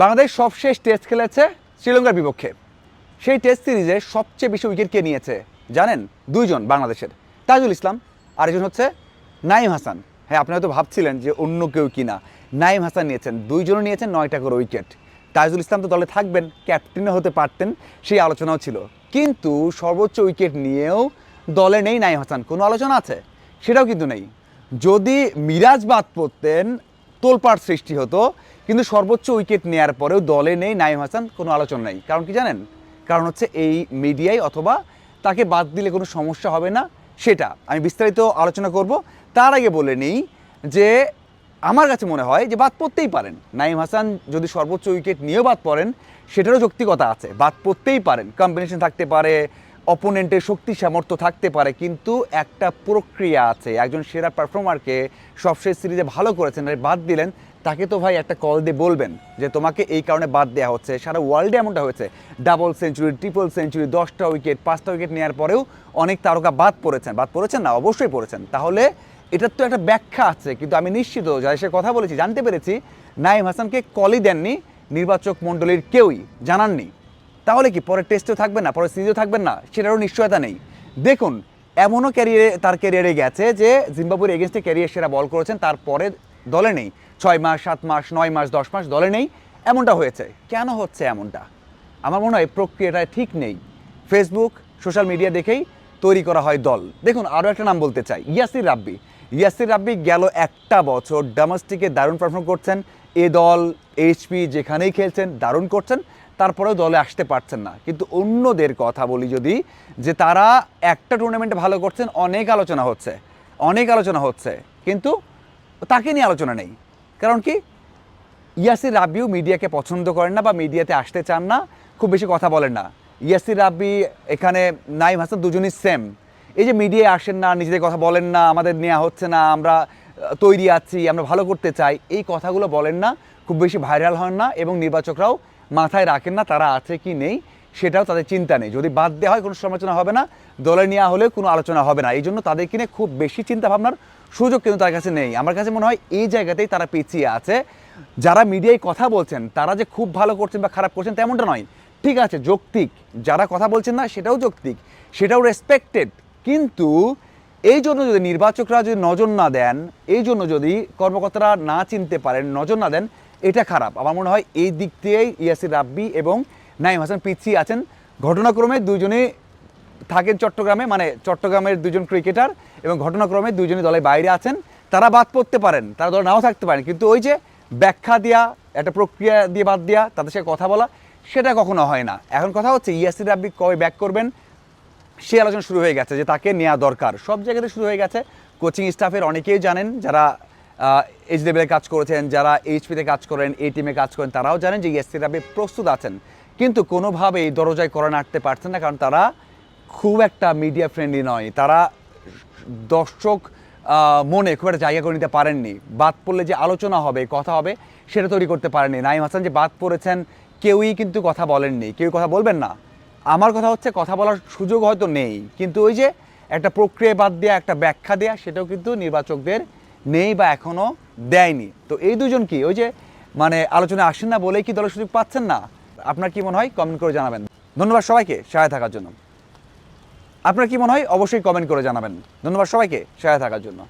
বাংলাদেশ সবশেষ টেস্ট খেলেছে শ্রীলঙ্কার বিপক্ষে। সেই টেস্ট সিরিজে সবচেয়ে বেশি উইকেট কে নিয়েছে, জানেন? দুইজন বাংলাদেশের। তাজুল ইসলাম আর একজন হচ্ছে নাইম হাসান। হ্যাঁ আপনারা তো ভাবছিলেন যে অন্য কেউ কিনা। নাইম হাসান নিয়েছেন, দুইজনও নিয়েছেন নয়টা করে উইকেট তাজুল ইসলাম তো দলে থাকবেন ক্যাপ্টেনও হতে পারতেন, সেই আলোচনাও ছিল। কিন্তু সর্বোচ্চ উইকেট নিয়েও দলে নেই নাইম হাসান। কোনো আলোচনা আছে? সেটাও কিন্তু নেই। যদি মিরাজ বাদ পড়তেন, তোলপাড় সৃষ্টি হতো কিন্তু সর্বোচ্চ উইকেট নেয়ার পরেও দলে নেই নাইম হাসান, কোনো আলোচনা নেই। কারণ কি জানেন? কারণ হচ্ছে এই মিডিয়ায় অথবা তাকে বাদ দিলে কোনো সমস্যা হবে না, সেটা আমি বিস্তারিত আলোচনা করব। তার আগে বলে নিই যে আমার কাছে মনে হয় যে বাদ পড়তেই পারেন। নাইম হাসান যদি সর্বোচ্চ উইকেট নিয়েও বাদ পড়েন, সেটারও যৌক্তিকতা আছে। বাদ পড়তেই পারেন। কম্বিনেশন থাকতে পারে, অপোনেন্টের শক্তি, সামর্থ্য থাকতে পারে, কিন্তু একটা প্রক্রিয়া আছে। একজন সেরা পারফর্মারকে সবশেষ সিরিজে ভালো করেছেন, বাদ দিলেন তাকে তো ভাই একটা কল দিয়ে বলবেন যে তোমাকে এই কারণে বাদ দেওয়া হচ্ছে। সারা ওয়ার্ল্ডে এমনটা হয়েছে। ডাবল সেঞ্চুরি ট্রিপল সেঞ্চুরি দশটা উইকেট পাঁচটা উইকেট নেওয়ার পরেও অনেক তারকা বাদ পড়েছেন। বাদ পড়েছেন না, অবশ্যই পড়েছেন। তাহলে এটার তো একটা ব্যাখ্যা আছে, কিন্তু আমি নিশ্চিত যাদের সে কথা বলেছি, জানতে পেরেছি। নাইম হাসানকে কলই দেননি, নির্বাচক মণ্ডলীর কেউই জানাননি। তাহলে কি পরের টেস্টেও থাকবেন না, পরের সিরিজেও থাকবেন না? সেটারও নিশ্চয়তা নেই। দেখুন, এমনও ক্যারিয়ারে তার ক্যারিয়ারে গেছে যে জিম্বাবুর এগেনস্টে ক্যারিয়ার সেরা বল করেছেন, তারপরে দলে নেই। ছয় মাস, সাত মাস, নয় মাস, দশ মাস দলে নেই। এমনটা হয়েছে। কেন হচ্ছে এমনটা? আমার মনে হয় প্রক্রিয়াটা ঠিক নেই। ফেসবুক সোশ্যাল মিডিয়া দেখেই তৈরি করা হয় দল। দেখুন আরও একটা নাম বলতে চাই। ইয়াসির রাব্বি। ইয়াসির রাব্বি গেল একটা বছর ডোমেস্টিকে দারুণ পারফর্ম করছেন। এ দল এইচপি যেখানেই খেলছেন, দারুণ করছেন। তারপরেও দলে আসতে পারছেন না। কিন্তু অন্যদের কথা বলি যদি, যে তারা একটা টুর্নামেন্টে ভালো করছেন, অনেক আলোচনা হচ্ছে। অনেক আলোচনা হচ্ছে। কিন্তু তাকে নিয়ে আলোচনা নেই। কারণ কি? ইয়াসির রাব্বিও মিডিয়াকে পছন্দ করেন না বা মিডিয়াতে আসতে চান না, খুব বেশি কথা বলেন না। ইয়াসির রাব্বি, এখানে নাইম হাসান দুজনই সেম এই যে মিডিয়ায় আসেন না, নিজেদের কথা বলেন না, আমাদের নেওয়া হচ্ছে না, আমরা তৈরি আছি, আমরা ভালো করতে চাই, এই কথাগুলো বলেন না, খুব বেশি ভাইরাল হন না এবং নির্বাচকরাও মাথায় রাখেন না তারা আছে কি নেই। সেটাও তাদের চিন্তা নেই। যদি বাদ দেওয়া হয়, কোনো সমালোচনা হবে না, দলে নেওয়া হলেও কোনো আলোচনা হবে না। এই জন্য তাদের কিনে খুব বেশি চিন্তা ভাবনার সুযোগ কিন্তু তার কাছে নেই। আমার কাছে মনে হয় এই জায়গাতেই তারা পিছিয়ে আছে। যারা মিডিয়ায় কথা বলছেন, তারা যে খুব ভালো করছেন বা খারাপ করছেন তেমনটা নয়। ঠিক আছে, যৌক্তিক। যারা কথা বলছেন না, সেটাও যৌক্তিক। সেটাও রেসপেক্টেড কিন্তু এই জন্য যদি নির্বাচকরা যদি নজর না দেন, এই জন্য যদি কর্মকর্তারা না চিনতে পারেন, নজর না দেন, এটা খারাপ। আমার মনে হয় এই দিক দিয়েই ইয়াসির রাব্বি এবং নাইম হাসান পিছিয়ে আছেন। ঘটনাক্রমে দুজনেই থাকেন চট্টগ্রামে মানে চট্টগ্রামের দুজন ক্রিকেটার এবং ঘটনাক্রমে দুজনই দলের বাইরে আছেন। তারা বাদ পড়তে পারেন, তারা দলে নাও থাকতে পারেন, কিন্তু ওই যে ব্যাখ্যা দেওয়া একটা প্রক্রিয়া দিয়ে বাদ দেওয়া তাদের সাথে কথা বলা, সেটা কখনো হয় না। এখন কথা হচ্ছে ইয়াসির রাব্বি কবে ব্যাক করবেন? সে আলোচনা শুরু হয়ে গেছে যে তাকে নেওয়া দরকার। সব জায়গাতে শুরু হয়ে গেছে। কোচিং স্টাফের অনেকেই জানেন, যারা এইচ লেভেলে কাজ করেছেন, যারা এইচপিতে কাজ করেন এই টিমে কাজ করেন, তারাও জানেন যে ইয়াসির রাব্বি প্রস্তুত আছেন। কিন্তু কোনোভাবেই দরজায় করে নাড়তে পারছেন না, কারণ তারা খুব একটা মিডিয়া ফ্রেন্ডলি নয়। তারা দর্শক মনে খুব একটা জায়গা করে নিতে পারেননি। বাদ পড়লে যে আলোচনা হবে, কথা হবে, সেটা তৈরি করতে পারেননি। নাইম হাসান যে বাদ পড়েছেন, কেউই কিন্তু কথা বলেননি। কেউ কথা বলবেন না। আমার কথা হচ্ছে, কথা বলার সুযোগ হয়তো নেই, কিন্তু ওই যে একটা প্রক্রিয়া বাদ দেওয়া একটা ব্যাখ্যা দেওয়া সেটাও কিন্তু নির্বাচকদের নেই বা এখনও দেয়নি। তো এই দুজন কি? ওই যে মানে আলোচনায় আসেন না বলেই কি দলের সুযোগ পাচ্ছেন না? আপনার কি মনে হয়? কমেন্ট করে জানাবেন। ধন্যবাদ সবাইকে সহায় থাকার জন্য। আপনার কি মনে হয়? অবশ্যই কমেন্ট করে জানাবেন। ধন্যবাদ সবাইকে সহায় থাকার জন্য।